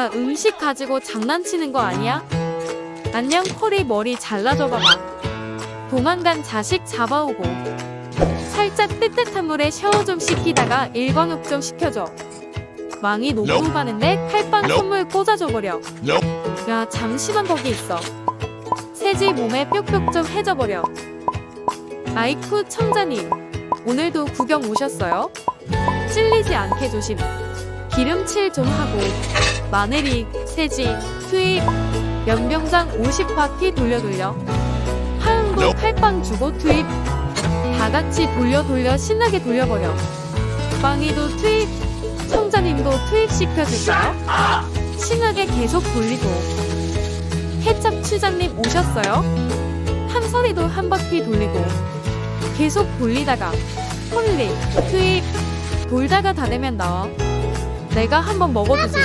야 음식 가지고 장난치는 거 아니야? 안녕 콜이 머리 잘라줘 봐봐. 도망간 자식 잡아오고. 살짝 뜨뜻한 물에 샤워 좀 시키다가 일광욕 좀 시켜줘. 왕이 녹두 바는데 칼빵 선물 꽂아줘 버려. 야 잠시만 거기 있어. 새지 몸에 뾱뾱 좀 해줘 버려. 아이쿠 청자님. 오늘도 구경 오셨어요? 찔리지 않게 조심 기름칠 좀 하고 마늘이 새지 투입 연병장 50바퀴 돌려 돌려 하은도 칼빵 주고 투입 다 같이 돌려 돌려 신나게 돌려버려. 빵이도 투입 청자님도 투입 시켜줄까요? 신나게 계속 돌리고. 케찹 추장님 오셨어요? 한설이도 한 바퀴 돌리고. 계속 돌리다가 홀리 투입 돌다가 다 되면 나와 내가 한번 먹어주지